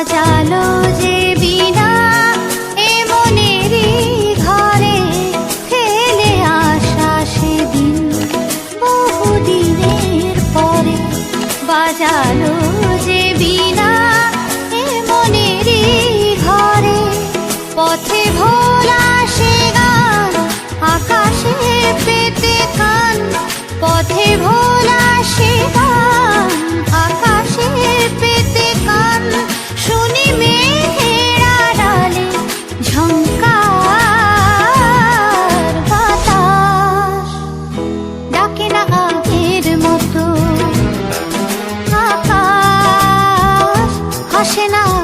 সাজালো যে বিনা এ মনেরই ঘরে ফেলে আসা সেদিন বহুদিনের পরে বাজালো যে বিনা এ মনেরই ঘরে পথে ভোলা সে গান পেতে কান, পথে ভোলা সে আকাশ আসে না